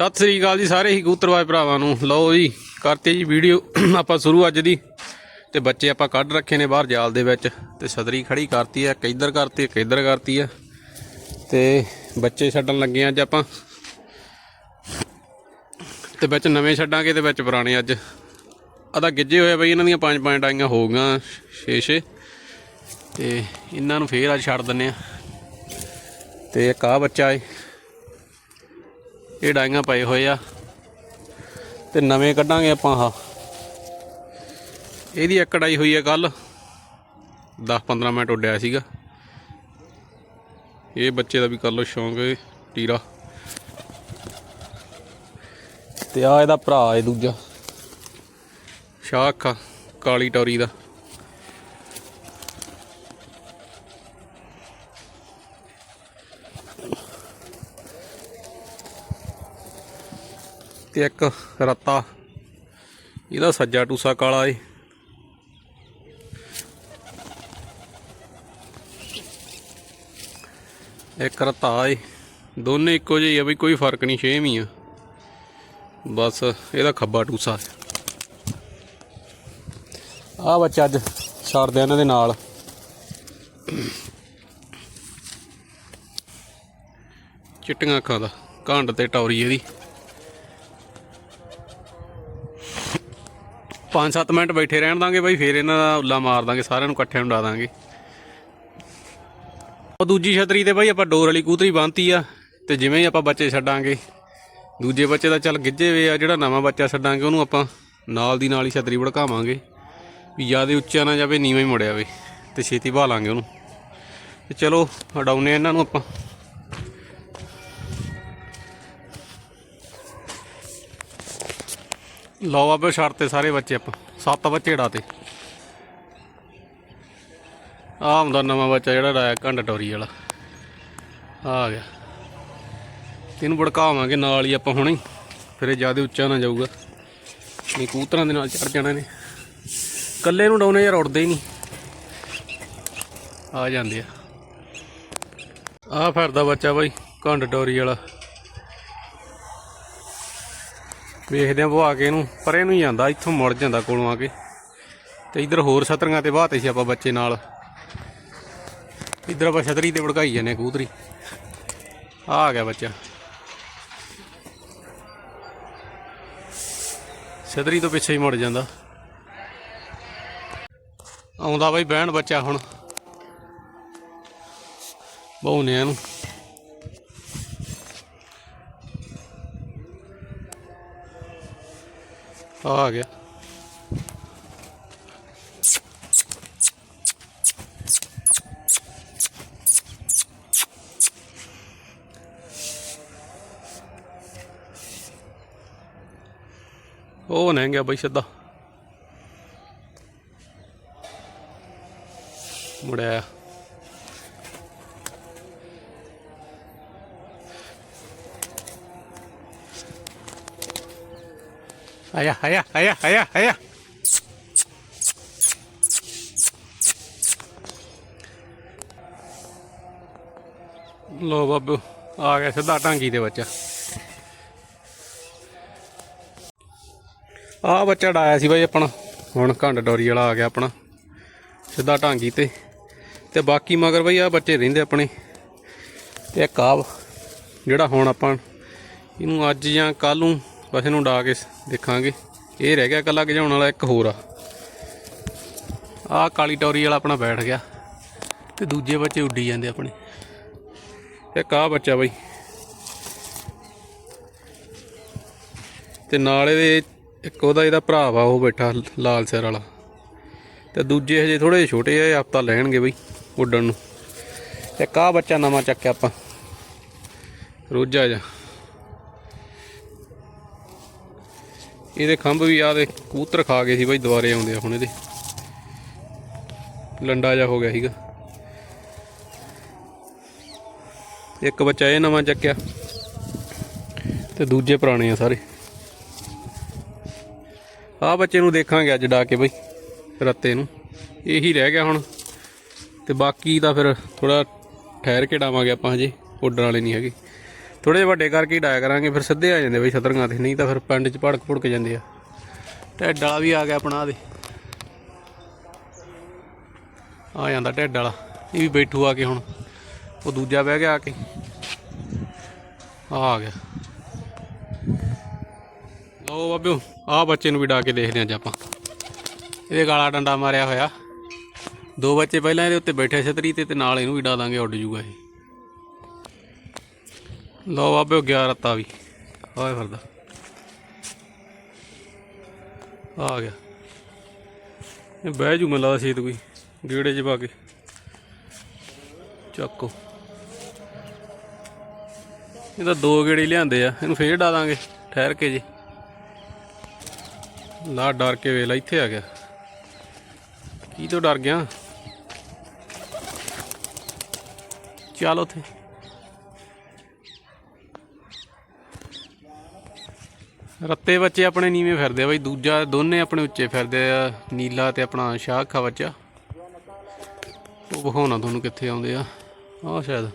ਸਤਿ ਸ੍ਰੀ ਅਕਾਲ ਜੀ ਸਾਰੇ ਹੀ ਕਬੂਤਰਵਾਜ ਭਰਾਵਾਂ ਨੂੰ। ਲਓ ਜੀ, ਕਰਤੇ ਜੀ ਵੀਡੀਓ ਆਪਾਂ ਸ਼ੁਰੂ ਅੱਜ ਦੀ। ਤੇ ਬੱਚੇ ਆਪਾਂ ਕੱਢ ਰੱਖੇ ਨੇ ਬਾਹਰ ਜਾਲ ਦੇ ਵਿੱਚ। ਤੇ ਸਦਰੀ ਖੜੀ ਕਰਤੀ ਹੈ ਕਿੱਧਰ ਕਰਤੀ ਹੈ ਕਿੱਧਰ ਕਰਤੀ ਆ। ਤੇ ਬੱਚੇ ਛੱਡਣ ਲੱਗੇ ਅੱਜ ਆਪਾਂ। ਤੇ ਵਿੱਚ ਨਵੇਂ ਛੱਡਾਂਗੇ ਤੇ ਵਿੱਚ ਪੁਰਾਣੇ ਅੱਜ। ਆਦਾ ਗਿੱਜੇ ਹੋਏ ਬਈ, ਇਹਨਾਂ ਦੀਆਂ ਪੰਜ ਪੰਜ ਡਾਈਆਂ ਹੋ ਗਈਆਂ ਛੇ ਛੇ। ਤੇ ਇਹਨਾਂ ਨੂੰ ਫੇਰ ਅੱਜ ਛੱਡ ਦਿੰਨੇ ਆ। ਤੇ ਇੱਕ ਆ ਬੱਚਾ ਏ। ਇਹ ਡਾਈਆਂ ਪਏ ਹੋਏ ਆ। ਤੇ ਨਵੇਂ ਕੱਢਾਂਗੇ ਆਪਾਂ ਆਹ। ਇਹਦੀ ਇੱਕ ਡਾਈ ਹੋਈ ਆ ਕੱਲ 10-15 ਮਿੰਟ ਉੱਡਿਆ ਸੀਗਾ। ਇਹ ਬੱਚੇ ਦਾ ਵੀ ਕਰ ਲੋ ਸ਼ੌਂਕ ਏ ਟੀਰਾ। ਤੇ ਆ ਇਹਦਾ ਭਰਾ ਏ ਦੂਜਾ। ਸ਼ਾਖ ਕਾਲੀ ਟੌਰੀ ਦਾ। ਤੇ ਇੱਕ ਰੱਤਾ। ਇਹਦਾ ਸੱਜਾ ਟੂਸਾ ਕਾਲਾ ਏ। ਇੱਕ ਰੱਤਾ ਏ। ਦੋਨੇ ਇੱਕੋ ਜਿਹੇ ਆ ਬਈ ਕੋਈ ਫ਼ਰਕ ਨਹੀਂ ਛੇਮ ਹੀ ਆ। ਬਸ ਇਹਦਾ ਖੱਬਾ ਟੂਸਾ ਆ ਬੱਚਾ ਅੱਜ ਛੱਡਦੇ ਇਹਨਾਂ ਦੇ ਨਾਲ। ਚਿੱਟੀਆਂ ਅੱਖਾਂ ਦਾ। ਘੰਡ ਤੇ ਟੌਰੀ ਇਹਦੀ। 5-7 ਮਿੰਟ ਬੈਠੇ ਰਹਿਣ ਦਾਂਗੇ ਬਾਈ, ਫੇਰ ਇਹਨਾਂ ਦਾ ਉੱਲਾ ਮਾਰ ਦਾਂਗੇ, ਸਾਰਿਆਂ ਨੂੰ ਇਕੱਠੇ ਉਡਾ ਦਾਂਗੇ। ਉਹ ਦੂਜੀ ਛਤਰੀ ਤੇ ਬਾਈ ਆਪਾਂ ਡੋਰ ਵਾਲੀ ਕੂਤਰੀ ਬੰਨਤੀ ਆ, ਤੇ ਜਿਵੇਂ ਹੀ ਆਪਾਂ ਬੱਚੇ ਛੱਡਾਂਗੇ, ਦੂਜੇ ਬੱਚੇ ਦਾ ਚੱਲ ਗਿੱਜੇ ਵੇ ਆ, ਜਿਹੜਾ ਨਵਾਂ ਬੱਚਾ ਛੱਡਾਂਗੇ, ਉਹਨੂੰ ਆਪਾਂ ਨਾਲ ਦੀ ਨਾਲ ਹੀ ਛਤਰੀ ਭੜਕਾਵਾਂਗੇ ਵੀ ਜ਼ਿਆਦਾ ਉੱਚਾ ਨਾ ਜਾਵੇ, ਨੀਵਾਂ ਹੀ ਮੁੜਿਆ ਵੇ ਤੇ ਛੇਤੀ ਭਾਲਾਂਗੇ ਉਹਨੂੰ। ਤੇ ਚਲੋ ਉਡਾਉਨੇ ਇਹਨਾਂ ਨੂੰ ਆਪਾਂ। ਲਓ ਆਪੇ ਛੱਡਤੇ ਸਾਰੇ ਬੱਚੇ ਆਪਾਂ, ਸੱਤ ਬੱਚੇ ਢਾਤੇ ਆ ਹੁੰਦਾ ਨਵਾਂ ਬੱਚਾ ਜਿਹੜਾ ਡਾਇਆ ਘੰਡ ਡੋਰੀ ਵਾਲਾ। ਆ ਗਿਆ। ਇਹਨੂੰ ਭੜਕਾਵਾਂਗੇ ਨਾਲ ਹੀ ਆਪਾਂ ਹੁਣੇ। ਫਿਰ ਇਹ ਜ਼ਿਆਦਾ ਉੱਚਾ ਨਾ ਜਾਊਗਾ। ਨਹੀਂ ਕੂਤਰਾਂ ਦੇ ਨਾਲ ਚੜ ਜਾਣਾ ਨੇ ਕੱਲੇ ਨੂੰ ਡਾਉਨੇ ਯਾਰ ਉੜਦੇ ਹੀ ਨਹੀਂ। ਆ ਜਾਂਦੇ ਆ। ਆ ਫਿਰਦਾ ਬੱਚਾ ਬਾਈ ਘੰਡ ਡੋਰੀ ਵਾਲਾ। ਵੇਖਦੇ ਆ ਬਵਾ ਕੇ ਇਹਨੂੰ, ਪਰੇ ਨੂੰ ਹੀ ਜਾਂਦਾ ਇੱਥੋਂ ਮੁੜ ਜਾਂਦਾ ਕੋਲੋਂ ਆ ਕੇ। ਤੇ ਇਧਰ ਹੋਰ ਛਤਰੀਆਂ ਤੇ ਬਾਤੇ ਸੀ ਆਪਾਂ ਬੱਚੇ ਨਾਲ। ਇਧਰ ਆਪਾਂ ਛਤਰੀ ਤੇ ਵੜਕਾਈ ਜਾਂਦੇ ਹਾਂ, ਕਬੂਤਰੀ। ਆ ਗਿਆ ਬੱਚਾ। ਛਤਰੀ ਤੋਂ ਪਿੱਛੇ ਹੀ ਮੁੜ ਜਾਂਦਾ। ਆਉਂਦਾ ਬਈ ਬਹਿਣ ਬੱਚਾ ਹੁਣ। ਬਹੁਨੇ ਇਹਨੂੰ। ਆ ਗਿਆ। ਉਹ ਨਾ ਗਿਆ ਬਈ ਸਿੱਧਾ। ਮੁੜਿਆ। ਆਇਆ ਆਇਆ ਆਇਆ ਆਇਆ ਆਇਆ ਲੋ ਬਾਬੂ, ਆ ਗਿਆ ਸਿੱਧਾ ਟਾਂਗੀ ਦੇ ਬੱਚਾ। ਆ ਬੱਚਾ ਡਾਇਆ ਸੀ ਬਾਈ ਆਪਣਾ। ਹੁਣ ਘੰਡ ਡੋਰੀ ਵਾਲਾ ਆ ਗਿਆ ਆਪਣਾ। ਸਿੱਧਾ ਟਾਂਗੀ ਤੇ। ਤੇ ਬਾਕੀ ਮਗਰ ਬਈ ਆ ਬੱਚੇ ਰਹਿੰਦੇ ਆਪਣੇ। ਤੇ ਇੱਕ ਆਵ ਜਿਹੜਾ ਹੁਣ ਆਪਾਂ, ਇਹਨੂੰ ਅੱਜ ਜਾਂ ਕੱਲ ਨੂੰ ਬਸ ਇਹਨੂੰ ਡਾ ਕੇ ਦੇਖਾਂਗੇ। ਇਹ ਰਹਿ ਗਿਆ ਕੱਲਾ ਗਜਾਉਣ ਵਾਲਾ, ਇੱਕ ਹੋਰ ਆ। ਆ ਕਾਲੀ ਟੌਰੀ ਵਾਲਾ ਆਪਣਾ ਬੈਠ ਗਿਆ। ਤੇ ਦੂਜੇ ਬੱਚੇ ਉੱਡੀ ਜਾਂਦੇ ਆਪਣੇ। ਇੱਕ ਆ ਬੱਚਾ ਬਈ। ਤੇ ਨਾਲ ਇਹਦੇ ਇੱਕ ਉਹਦਾ ਇਹਦਾ ਭਰਾ ਵਾ, ਉਹ ਬੈਠਾ ਲਾਲ ਸਿਰ ਵਾਲਾ। ਤੇ ਦੂਜੇ ਹਜੇ ਥੋੜੇ ਜਿਹੇ ਛੋਟੇ ਆ ਹਫਤਾ ਲੈਣਗੇ ਬਈ ਉੱਡਣ ਨੂੰ। ਇੱਕ ਆ ਬੱਚਾ ਨਵਾਂ ਚੱਕਿਆ ਆਪਾਂ। ਰੋਜਾ ਜਾ ਇਹਦੇ ਖੰਭ ਵੀ ਆ ਦੇ ਕਬੂਤਰ ਖਾ ਗਏ ਸੀ ਬਈ, ਦੁਬਾਰੇ ਆਉਂਦੇ ਆ ਹੁਣ ਇਹਦੇ। ਲੰਡਾ ਜਾ ਹੋ ਗਿਆ ਸੀਗਾ। ਇੱਕ ਬੱਚਾ ਇਹ ਨਵਾਂ ਚੱਕਿਆ ਤੇ ਦੂਜੇ ਪੁਰਾਣੇ ਆ ਸਾਰੇ। ਆ ਬੱਚੇ ਨੂੰ ਦੇਖਾਂਗੇ ਅੱਜ ਡਾ ਕੇ ਬਈ, ਰੱਤੇ ਨੂੰ। ਇਹੀ ਰਹਿ ਗਿਆ ਹੁਣ। ਤੇ ਬਾਕੀ ਤਾਂ ਫਿਰ ਥੋੜਾ ਠਹਿਰ ਕੇ ਡਾਵਾਂਗੇ ਆਪਾਂ ਹਜੇ ਉੱਡਣ ਵਾਲੇ ਨਹੀਂ ਹੈਗੇ। ਥੋੜੇ ਵੱਡੇ ਕਰਕੇ ਹੀ ਡਾਇਆ ਕਰਾਂਗੇ, ਫਿਰ ਸਿੱਧੇ ਆ ਜਾਂਦੇ ਬਈ ਛਤਰੀਆਂ ਤੇ, ਨਹੀਂ ਤਾਂ ਫਿਰ ਪਿੰਡ 'ਚ ਭੜਕ ਭੁੜਕ ਜਾਂਦੇ ਆ। ਢਿੱਡ ਵਾਲਾ ਵੀ ਆ ਗਿਆ ਆਪਣਾ ਆਹ ਦੇ ਆ ਜਾਂਦਾ ਢਿੱਡ ਵਾਲਾ, ਇਹ ਵੀ ਬੈਠੂ ਆ ਕੇ ਹੁਣ, ਉਹ ਦੂਜਾ ਬਹਿ ਗਿਆ ਆ ਕੇ। ਆ ਗਿਆ। ਲਓ ਬਾਬਿਓ ਆ ਬੱਚੇ ਨੂੰ ਵੀ ਡਾ ਕੇ ਦੇਖਦੇ ਹਾਂ ਅੱਜ ਆਪਾਂ। ਇਹਦੇ ਗਾਲਾ ਡੰਡਾ ਮਾਰਿਆ ਹੋਇਆ। ਦੋ ਬੱਚੇ ਪਹਿਲਾਂ ਇਹਦੇ ਉੱਤੇ ਬੈਠੇ ਛਤਰੀ ਤੇ ਤੇ ਨਾਲ ਇਹਨੂੰ ਵੀ ਡਾ ਦਾਂਗੇ, ਉੱਡ ਜੂਗਾ ਇਹ। ਲਓ ਬਾਬਿਓ ਗਿਆ ਰੱਤਾ ਵੀ ਆਏ ਫਿਰਦਾ। ਆ ਗਿਆ। ਇਹ ਬਹਿ ਜੂ ਮੈਨੂੰ ਲੱਗਦਾ ਛੇਤ ਕੋਈ, ਗੇੜੇ 'ਚ ਪਾ ਕੇ। ਚੱਕੋ। ਇਹ ਤਾਂ ਦੋ ਗੇੜੇ ਲਿਆਂਦੇ ਆ, ਇਹਨੂੰ ਫੇਰ ਡਾ ਦਾਂਗੇ, ਠਹਿਰ ਕੇ ਜੀ। ਲਾ ਡਰ ਕੇ ਵੇਲਾ ਇੱਥੇ ਆ ਗਿਆ। ਕੀ ਤੋਂ ਡਰ ਗਿਆ? ਚੱਲ ਉੱਥੇ। ਰੱਤੇ ਬੱਚੇ ਆਪਣੇ ਨੀਵੇਂ ਫਿਰਦੇ ਆ ਬਾਈ, ਦੂਜਾ ਦੋਨੇ ਆਪਣੇ ਉੱਚੇ ਫਿਰਦੇ ਆ, ਨੀਲਾ ਤੇ ਆਪਣਾ ਸ਼ਾਖਾ ਬੱਚਾ ਉਹ ਵਿਖਾਉਣਾ ਤੁਹਾਨੂੰ ਕਿੱਥੇ ਆਉਂਦੇ ਆ। ਆਹ ਸ਼ਾਇਦ।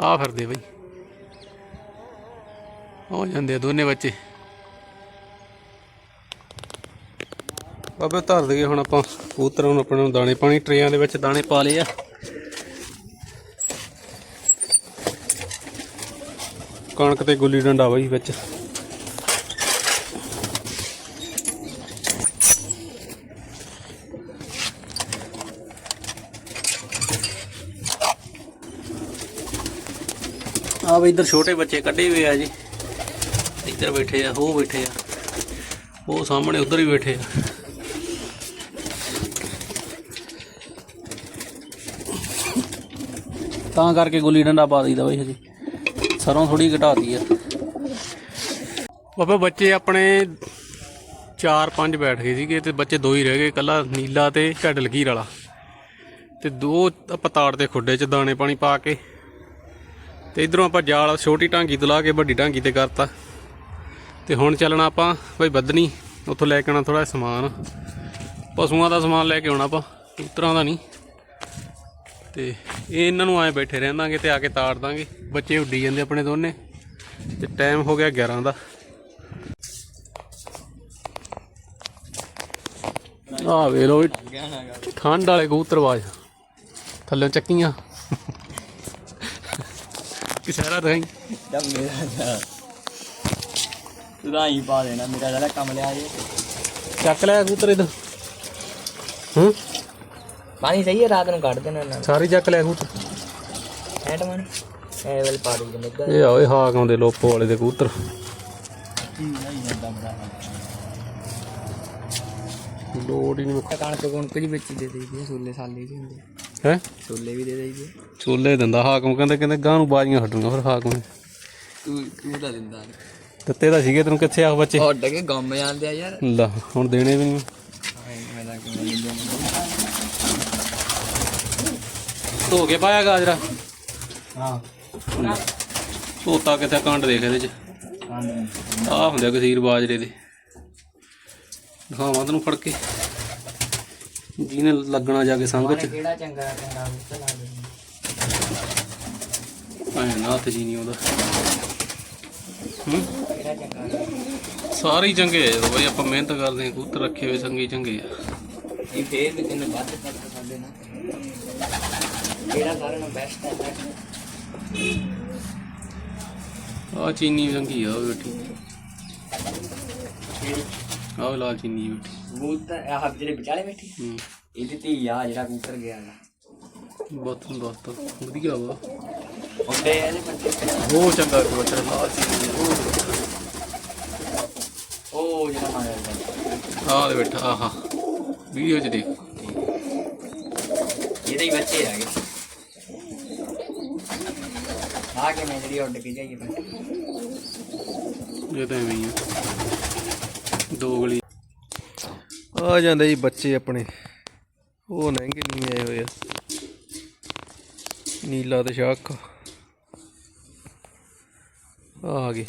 ਆ ਫਿਰਦੇ ਬਾਈ। ਹੋ ਜਾਂਦੇ ਆ ਦੋਨੇ ਬੱਚੇ। ਬਾਬੇ ਧਰ ਦਈਏ ਹੁਣ ਆਪਾਂ ਕਬੂਤਰਾਂ ਨੂੰ ਆਪਣੇ ਨੂੰ ਦਾਣੇ ਪਾਣੀ, ਟਰੇਆਂ ਦੇ ਵਿੱਚ ਦਾਣੇ ਪਾ ਲਏ ਆ। ਕਣਕ ਤੇ ਗੁੱਲੀ ਡੰਡਾ ਬਈ ਵਿੱਚ। ਆ ਬਈ ਇੱਧਰ ਛੋਟੇ ਬੱਚੇ ਕੱਢੇ ਹੋਏ ਆ ਜੀ। ਇੱਧਰ ਬੈਠੇ ਆ, ਉਹ ਬੈਠੇ ਆ। ਉਹ ਸਾਹਮਣੇ ਉਧਰ ਹੀ ਬੈਠੇ ਆ। ਤਾਂ ਕਰਕੇ ਗੁੱਲੀ ਡੰਡਾ ਪਾ ਦਈਦਾ ਬਈ ਹਜੇ। ਸਰੋਂ ਥੋੜੀ ਘਟਾਤੀ ਆ। ਬਾਬਾ, ਬੱਚੇ ਆਪਣੇ 4-5 ਬੈਠ ਗਏ ਸੀਗੇ ਤੇ ਬੱਚੇ ਦੋ ਹੀ ਰਹਿ ਗਏ ਕੱਲਾ ਨੀਲਾ ਤੇ ਢੱਡ ਲਕੀਰ ਵਾਲਾ। ਤੇ ਦੋ ਆਪਾਂ ਤਾੜ ਦੇ ਖੁੱਡੇ 'ਚ ਦਾਣੇ ਪਾਣੀ ਪਾ ਕੇ ਤੇ ਇਧਰੋਂ ਆਪਾਂ ਜਾਲ ਛੋਟੀ ਢਾਂਗੀ ਤੋਂ ਲਾ ਕੇ ਵੱਡੀ ਢਾਂਗੀ ਤੇ ਕਰਤਾ। ਤੇ ਹੁਣ ਚੱਲਣਾ ਆਪਾਂ ਬਈ ਬੱਦਨੀ ਉੱਥੋਂ ਲੈ ਕੇ ਆਉਣਾ ਥੋੜਾ ਸਮਾਨ। ਪਸ਼ੂਆਂ ਦਾ ਸਮਾਨ ਲੈ ਕੇ ਆਉਣਾ ਆਪਾਂ, ਕਬੂਤਰਾਂ ਦਾ ਨਹੀਂ। ਤੇ ਇਹ ਇਹਨਾਂ ਨੂੰ ਐ ਬੈਠੇ ਰਹਿੰਦਾਂਗੇ ਤੇ ਆ ਕੇ ਤਾੜ ਦਾਂਗੇ। ਬੱਚੇ ਉੱਡੀ ਜਾਂਦੇ ਆਪਣੇ ਦੋਨੇ। ਤੇ ਟਾਈਮ ਹੋ ਗਿਆ 11 ਦਾ। ਆ ਵੇ ਲੋ ਠੰਡ ਵਾਲੇ ਕਬੂਤਰਵਾਜ ਥੱਲੇ ਚੱਕੀਆਂ। ਕਿਸਾਰਾ ਰਹੀਂ ਜਦ ਮੇਰਾ ਜਾ ਤੂੰ ਤਾਂ ਹੀ ਪਾ ਦੇਣਾ ਮੇਰਾ ਜਿਹੜਾ ਕੰਮ ਲਿਆ ਜੇ। ਚੱਕ ਲੈ ਕਬੂਤਰ ਇਧਰ ਹੂੰ? ਪਾਣੀ ਸਹੀ ਹੈ ਰਾਤ ਨੂੰ ਕੱਢ ਦੇਣਾ ਇਹਨਾਂ ਸਾਰੀ ਚੱਕ ਲੈ ਕਬੂਤਰ ਨੂੰ ਐਟ ਮਨ ਐ ਵੇਲ ਪਾ ਦੇ ਨਿੱਗਾ ਇਹ ਆਏ ਹਾਕ ਆਉਂਦੇ ਲੋਪੋ ਵਾਲੇ ਦੇ ਕਬੂਤਰ। ਕੀ ਨਹੀਂ ਜਾਂਦਾ ਮੇਰਾ ਲੋੜ ਹੀ ਨਹੀਂ ਕਣਕ ਕੁਣਕ ਜੀ ਵਿੱਚ ਹੀ ਦੇ ਦੇਈਦੀ ਆ, ਛੋਲੇ ਸਾਲੇ ਜੀ ਹੁੰਦੇ ਹੈ? ਛੋਲੇ ਵੀ ਦੇ ਦੇਈਦੇ ਚੋਲੇ ਦਿੰਦਾ ਹਾਕਮ ਕਹਿੰਦੇ ਕਹਿੰਦੇ ਗਾਂ ਨੂੰ ਬਾਜੀਆਂ ਹਟਣੀਆਂ ਫਿਰ ਹਾਕਮ। ਨੇ ਤੂੰ ਤੂੰ ਤਾਂ ਦਿੰਦਾ ਨੀ। ਦਿੱਤੇ ਤਾਂ ਸੀਗੇ ਤੈਨੂੰ ਕਿੱਥੇ ਆਖ ਬੱਚੇ? ਉੱਡ ਕੇ ਗੰਮ ਜਾਂਦੇ ਆ ਯਾਰ। ਲਾ ਹੁਣ ਦੇਣੇ ਵੀ ਨਹੀਂ ਐਂ ਮੈਂ ਤਾਂ ਕਿਵੇਂ ਦੇਣਾ ਧੋ ਕੇ ਪਾਇਆ ਗਾਜਰਾ। ਹਾਂ। ਧੋਤਾ ਕਿੱਥੇ ਕੰਡ ਦੇਖ ਇਹਦੇ ਚ। ਆਹ ਹੁੰਦੇ ਆ ਕਸੀਰ ਬਾਜਰੇ ਦੇ। ਦਿਖਾਵਾਂ ਤੈਨੂੰ ਫੜ ਕੇ। ਜਿਹਨੇ ਲੱਗਣਾ ਜਾ ਕੇ ਸੰਗ ਚ। ਕਿਹੜਾ ਚੰਗਾ ਚੰਗਾ ਬੁੱਤ ਲਾ ਦੇ। ਐ ਨਾ ਹੱਥ ਜੀ ਨਹੀਂ ਆਉਂਦਾ ਹੂੰ? ਕਿਹੜਾ ਚੰਗਾ? ਸਾਰੇ ਚੰਗੇ ਆ ਬਈ ਆਪਾਂ ਮਿਹਨਤ ਕਰਦੇ ਹਾਂ ਕਬੂਤਰ ਰੱਖੇ ਹੋਏ ਚੰਗੇ ਚੰਗੇ ਆ। ਇਹ ਫੇਰ ਵੀ ਤੈਨੂੰ ਵੱਧ ਕਿਹੜਾ ਸਾਰਿਆਂ ਨੂੰ ਬੈਸਟ ਹੈ ਆ ਚੀਨੀ ਚੰਗੀ ਆ ਬੈਠੀ। ਆਹ ਲਾਲ ਚੀਨੀ ਬੈਠੀ। ਬੂਤ ਆਹ ਜਿਹੜੇ ਵਿਚਾਲੇ ਬੈਠੀ? ਹੂੰ। ਇਹਦੀ ਧੀ ਆ ਜਿਹੜਾ ਕੂਤਰ ਗਿਆ ਗਾ ਬਹੁਤ ਦੋਸਤ ਵਧੀਆ ਵਾ। ਉਹਦੇ ਇਹਦੇ ਬੱਚੇ ਉਹ ਚੰਗਾ ਕਬੂਤਰ ਲਾਲ ਚੀਨੀ ਉਹ ਜਿਹੜਾ ਮਾਰਿਆ ਆਹ ਦੇ ਬੈਠਾ ਆਹਾ। ਵੀਡੀਓ ਚ ਦੇਖ। ਇਹਦੇ ਹੀ ਬੱਚੇ ਆ ਗਏ ਆ ਕੇ ਮੈਂ ਜਿਹੜੀ ਉੱਡ ਕੇ ਜਾਈਏ ਬਸ। ਇਹ ਤਾਂ ਐਵੇਂ ਹੀ ਆ। ਦੋ ਗਲੀ। ਆ ਜਾਂਦੇ ਜੀ ਬੱਚੇ ਆਪਣੇ। ਉਹ ਨਹਿੰਗੇ ਨਹੀਂ ਆਏ ਹੋਏ ਆ। ਨੀਲਾ ਤੇ ਸ਼ਾਖ ਆ ਗਏ।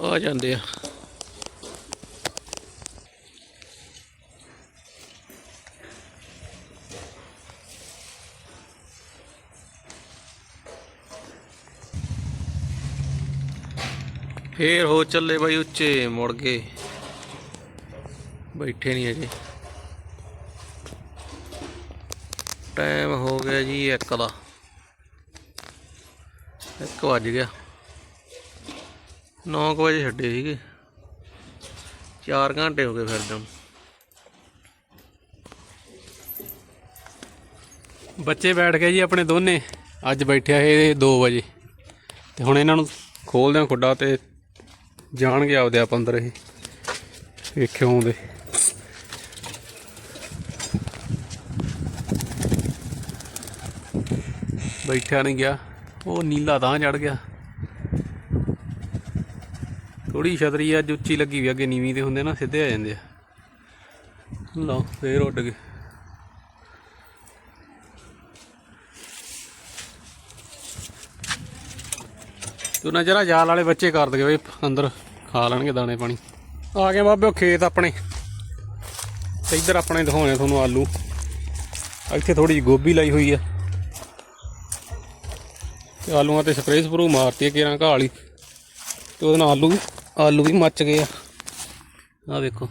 ਆ ਜਾਂਦੇ ਆ। ਫੇਰ ਹੋ ਚੱਲੇ ਬਾਈ ਉੱਚੇ, ਮੁੜ ਗਏ ਬੈਠੇ ਨਹੀਂ ਅਜੇ ਟਾਈਮ ਹੋ ਗਿਆ ਜੀ 1 ਦਾ। 1 ਵੱਜ ਗਿਆ। 9 ਵਜੇ ਛੱਡੇ ਸੀਗੇ। 4 ਘੰਟੇ ਹੋ ਗਏ ਫਿਰਦੇ ਨੂੰ। ਬੱਚੇ ਬੈਠ ਗਏ ਜੀ ਆਪਣੇ ਦੋਨੇ। ਅੱਜ ਬੈਠਿਆ ਇਹ 2 ਵਜੇ। ਤੇ ਹੁਣ ਇਹਨਾਂ ਨੂੰ ਖੋਲਦੇ ਆ ਖੁੱਡਾ ਤੇ ਜਾਣਗੇ ਆਪਦੇ ਆਪ ਅੰਦਰ ਇਹ। ਵੇਖਿਓ ਆਉਂਦੇ? ਬੈਠਿਆ ਨਹੀਂ ਗਿਆ। ਉਹ ਨੀਲਾ ਤਾਂ ਚੜ ਗਿਆ। ਥੋੜੀ ਛਤਰੀ ਅੱਜ ਉੱਚੀ ਲੱਗੀ ਵੀ ਅੱਗੇ ਨੀਵੀਂ ਤੇ ਹੁੰਦੇ ਨਾ, ਸਿੱਧੇ ਆ ਜਾਂਦੇ ਆ। ਲਓ, ਫੇਰ ਉੱਡ ਗਏ। ਤੂੰ ਨਾ ਜਰਾ ਜਾਲ ਵਾਲੇ ਬੱਚੇ ਕਰ ਦਗੇ ਬਈ, ਅੰਦਰ ਖਾ ਲੈਣਗੇ ਦਾਣੇ ਪਾਣੀ। ਆ ਗਏ ਬਾਬਿਓ ਖੇਤ ਆਪਣੇ। ਤੇ ਇੱਧਰ ਆਪਣੇ ਦਿਖਾਉਣੇ ਤੁਹਾਨੂੰ ਆਲੂ। ਇੱਥੇ ਥੋੜੀ ਜਿਹੀ ਗੋਭੀ ਲਾਈ ਹੋਈ ਆ। ਤੇ ਆਲੂਆਂ ਤੇ ਸਪਰੇਅ ਸਪਰੂ ਮਾਰਤੀ ਹੈ ਕਿਰਾਂ ਘਾਲੀ ਤੇ ਉਹਦੇ ਨਾਲ ਆਲੂ ਵੀ ਆਲੂ ਵੀ ਮੱਚ ਗਏ ਆ। ਆ ਵੇਖੋ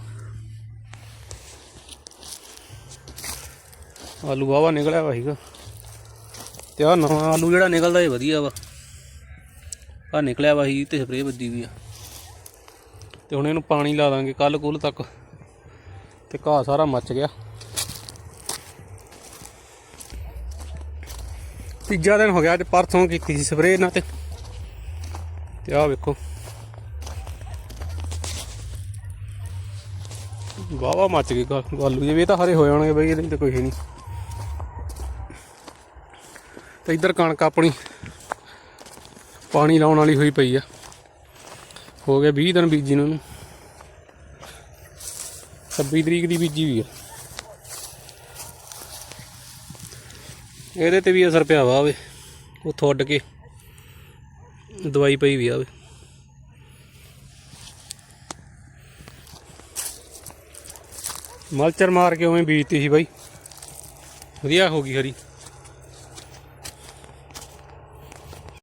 ਆਲੂ ਵਾਵਾ ਨਿਕਲਿਆ ਵਾ ਸੀਗਾ। ਤੇ ਆ ਨਵਾਂ ਆਲੂ ਜਿਹੜਾ ਨਿਕਲਦਾ ਇਹ ਵਧੀਆ ਵਾ। ਆ ਨਿਕਲਿਆ ਵਾ ਸੀ ਤੇ ਸਪਰੇਅ ਵੱਜੀ ਵੀ ਆ। ਤੇ ਹੁਣ ਇਹਨੂੰ ਪਾਣੀ ਲਾ ਦਾਂਗੇ ਕੱਲ ਕੁੱਲ ਤੱਕ। ਤੇ ਘਾਹ ਸਾਰਾ ਮੱਚ ਗਿਆ। ਤੀਜਾ ਦਿਨ ਹੋ ਗਿਆ ਅੱਜ ਪਰਸੋਂ ਕੀਤੀ ਸੀ ਸਪਰੇਅ ਇਹਨਾਂ ਤੇ। ਤੇ ਆਹ ਵੇਖੋ। ਵਾਵਾ ਮੱਚ ਗਈ ਗਾ- ਆਲੂ ਜੇ ਵੀ ਇਹ ਤਾਂ ਹਰੇ ਹੋ ਜਾਣਗੇ ਬਈ, ਇਹਦੇ ਤੇ ਕੋਈ ਨਹੀਂ। ਤੇ ਇੱਧਰ ਕਣਕ ਆਪਣੀ ਪਾਣੀ ਲਾਉਣ ਵਾਲੀ ਹੋਈ ਪਈ ਆ। ਹੋ ਗਿਆ 20 ਦਿਨ ਬੀਜੀ ਨੂੰ ਇਹਨੂੰ। 26 ਤਰੀਕ ਦੀ ਬੀਜੀ ਵੀ ਆ। ਇਹਦੇ ਤੇ ਵੀ ਅਸਰ ਪਿਆ ਵਾ ਵੇ। ਉੱਥੋਂ ਉੱਡ ਕੇ ਦਵਾਈ ਪਈ ਵੀ ਆ ਵੇ। ਮਲਚਰ ਮਾਰ ਕੇ ਉਵੇਂ ਬੀਜਤੀ ਸੀ ਬਾਈ। ਵਧੀਆ ਹੋ ਗਈ ਹਰੀ।